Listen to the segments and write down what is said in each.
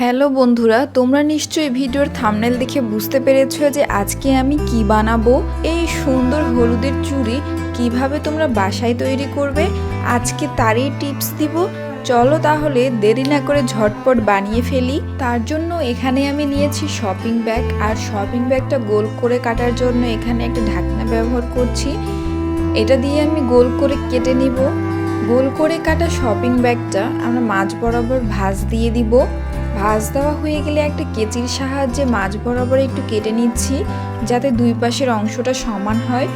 Hello বন্ধুরা, তোমরা নিশ্চয়ই ভিডিওর থামনেল দেখে বুঝতে পেরেছ যে আজকে আমি কি বানাবো? এই সুন্দর হলুদের চুড়ি কীভাবে তোমরা বাসায় তৈরি করবে? আজকে তারই টিপস দিব। চলো তাহলে দেরি না করে ঝটপট বানিয়ে ফেলি। তার জন্য এখানে আমি নিয়েছি শপিং ব্যাগ আর শপিং ব্যাগটা গোল করে কাটার জন্য এখানে একটা ঢাকনা ব্যবহার করছি। এটা দিয়ে আমি গোল করে কেটে নিব। গোল করে কাটা শপিং ব্যাগটা আমরা মাছ বরাবর ভাঁজ দিয়ে দিব। ভাঁজ দেওয়া হয়ে গেলে একটা কেচির সাহায্যে মাছ বরাবর একটু কেটে নিচ্ছি, যাতে দুই পাশের অংশটা সমান হয়।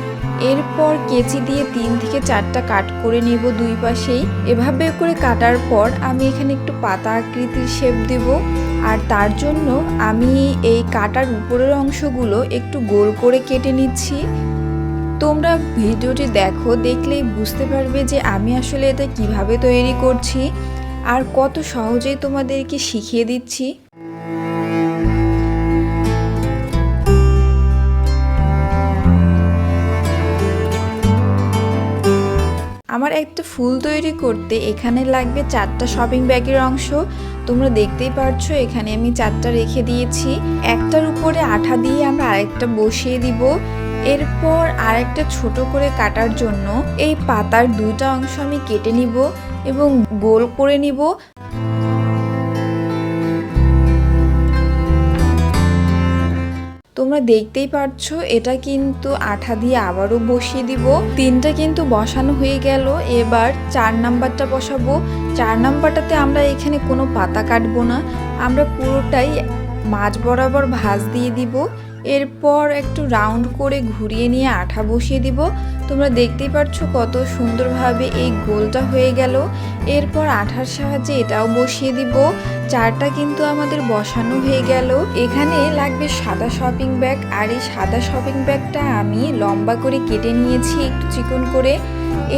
এরপর কেচি দিয়ে তিন থেকে চারটা কাট করে নেব দুই পাশেই। এভাবে করে কাটার পর আমি এখানে একটু পাতা আকৃতির শেপ দেব। আর তার জন্য আমি এই কাটার উপরের অংশগুলো একটু গোল করে কেটে নিচ্ছি। তোমরা ভিডিওটি দেখো, দেখলেই বুঝতে পারবে যে আমি আসলে এটা কীভাবে তৈরি করছি। আর কত সহজেই তোমাদেরকে শিখিয়ে দিচ্ছি। আমার একটা ফুল তৈরি করতে এখানে লাগবে চারটা শপিং ব্যাগের অংশ। তোমরা দেখতেই পারছ, এখানে আমি চারটা রেখে দিয়েছি। একটার উপরে আঠা দিয়ে আমরা আরেকটা বসিয়ে দিব। এরপর আরেকটা ছোট করে কাটার জন্য এই পাতার দুইটা অংশ আমি কেটে নিব এবং গোল করে নিব। তোমরা দেখতেই পারছ এটা কিন্তু আঠা দিয়ে আবারও বসিয়ে দিব। তিনটা কিন্তু বসানো হয়ে গেল। এবার চার নাম্বারটা বসাবো। চার নাম্বারটাতে আমরা এখানে কোনো পাতা কাটবো না। আমরা পুরোটাই মাছ বরাবর ভাঁজ দিয়ে দিব। এরপর একটু রাউন্ড করে ঘুরিয়ে নিয়ে আঠা বসিয়ে দিব। তোমরা দেখতেই পারছ কত সুন্দরভাবে এই গোলটা হয়ে গেল। এরপর আঠার সাহায্যে এটাও বসিয়ে দিব। চারটা কিন্তু আমাদের বসানো হয়ে গেল। এখানে লাগবে সাদা শপিং ব্যাগ আর এই সাদা শপিং ব্যাগটা আমি লম্বা করে কেটে নিয়েছি একটু চিকন করে।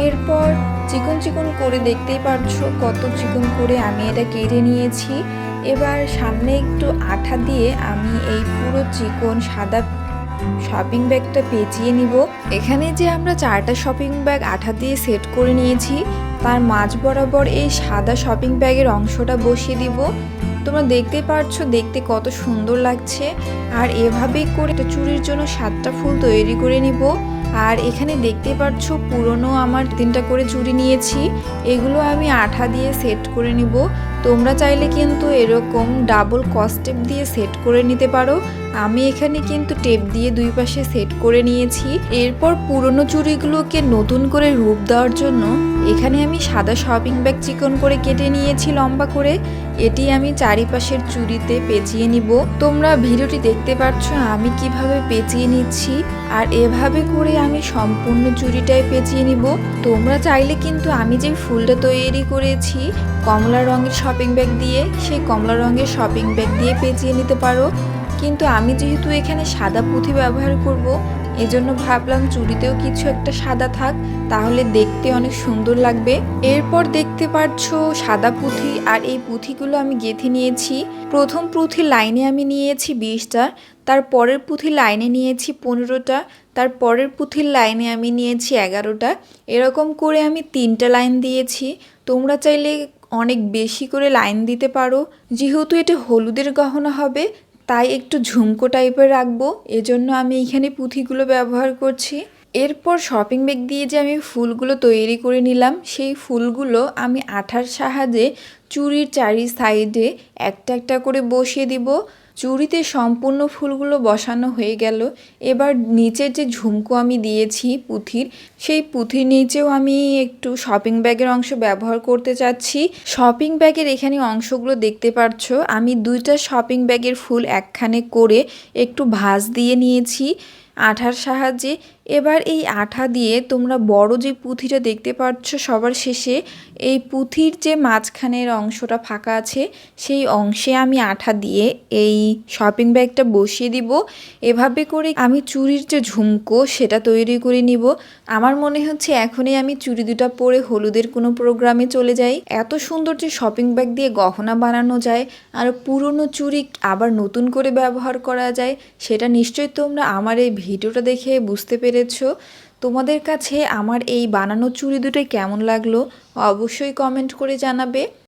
এরপর চিকন চিকন করে দেখতেই পারছ কত চিকন করে আমি এটা কেটে নিয়েছি। এবার সামনে একটু আঠা দিয়ে আমি এই পুরো চিকন সাদা শপিং ব্যাগটা পেঁচিয়ে নিব। এখানে যে আমরা চারটা শপিং ব্যাগ আঠা দিয়ে সেট করে নিয়েছি, তার মাঝ বরাবর এই সাদা শপিং ব্যাগের অংশটা বসিয়ে দিব। তোমরা দেখতে পারছ, দেখতে কত সুন্দর লাগছে। আর এভাবেই করে চুরির জন্য সাতটা ফুল তৈরি করে নিব। আর এখানে দেখতে পাচ্ছ পুরনো আমার তিনটা করে চুড়ি নিয়েছি। এগুলো আমি আঠা দিয়ে সেট করে নিব। তোমরা চাইলে কিন্তু এরকম ডাবল কস্টেপ দিয়ে সেট করে নিতে পারো। আমি এখানে কিন্তু টেপ দিয়ে দুই পাশে সেট করে নিয়েছি। এরপর পুরনো চুড়িগুলোকে নতুন করে রূপ দেওয়ার জন্য এখানে আমি সাদা শপিং ব্যাগ চিকন করে কেটে নিয়েছি লম্বা করে। এটি আমি চারিপাশের চুড়িতে পেঁচিয়ে নিব। তোমরা ভিডিওটি দেখতে পাচ্ছ আমি কীভাবে পেঁচিয়ে নিচ্ছি আর এভাবে করে আমি সম্পূর্ণ চুড়িটাই পেঁচিয়ে নিব। তোমরা চাইলে কিন্তু আমি যে ফুলটা তৈরি করেছি কমলা রঙের শপিং ব্যাগ দিয়ে, সেই কমলা রঙের শপিং ব্যাগ দিয়ে পেঁচিয়ে নিতে পারো। কিন্তু আমি যেহেতু এখানে সাদা পুঁথি ব্যবহার করব, এজন্য ভাবলাম চুড়িতেও কিছু একটা সাদা থাক। তাহলে দেখতে অনেক সুন্দর লাগবে। এরপর দেখতে পাচ্ছ সাদা পুঁথি আর এই পুঁথিগুলো আমি গেঁথে নিয়েছি। প্রথম পুঁথি লাইনে আমি নিয়েছি বিশটা, তার পরের পুঁথি লাইনে নিয়েছি পনেরোটা, তার পরের পুঁথির লাইনে আমি নিয়েছি এগারোটা। এরকম করে আমি তিনটা লাইন দিয়েছি। তোমরা চাইলে অনেক বেশি করে লাইন দিতে পারো। যেহেতু এটা হলুদের গহনা হবে, তাই একটু ঝুমকো টাইপের রাখব। এজন্য আমি এখানে পুঁথিগুলো ব্যবহার করছি। এরপর শপিং ব্যাগ দিয়ে যে আমি ফুলগুলো তৈরি করে নিলাম, সেই ফুলগুলো আমি আঠার সাহায্যে চুরির চারি সাইডে একটা একটা করে বসিয়ে দিব। চুড়িতে সম্পূর্ণ ফুলগুলো বসানো হয়ে গেল। এবার নিচের যে ঝুমকো আমি দিয়েছি পুঁথির, সেই পুঁথির নিচেও আমি একটু শপিং ব্যাগের অংশ ব্যবহার করতে চাচ্ছি। শপিং ব্যাগের এখানে অংশগুলো দেখতে পাচ্ছ, আমি দুইটা শপিং ব্যাগের ফুল একখানে করে একটু ভাঁজ দিয়ে নিয়েছি। আঠার সাহায্যে এবার এই আঠা দিয়ে তোমরা বড় যে পুঁথিটা দেখতে পাচ্ছ সবার শেষে, এই পুঁথির যে মাঝখানের অংশটা ফাঁকা আছে, সেই অংশে আমি আঠা দিয়ে এই শপিং ব্যাগটা বসিয়ে দিব। এভাবে করে আমি চুরির যে ঝুমকো সেটা তৈরি করে নিব। আমার মনে হচ্ছে এখনই আমি চুড়ি দুটা পরে হলুদের কোনো প্রোগ্রামে চলে যাই। এত সুন্দর যে শপিং ব্যাগ দিয়ে গহনা বানানো যায় আর পুরনো চুরি আবার নতুন করে ব্যবহার করা যায়, সেটা নিশ্চয়ই তোমরা আমার এই ভিডিওটা দেখে বুঝতে পেরেছ? তোমাদের কাছে আমার এই বানানো চুড়ি দুটোই কেমন লাগল? অবশ্যই কমেন্ট করে জানাবে।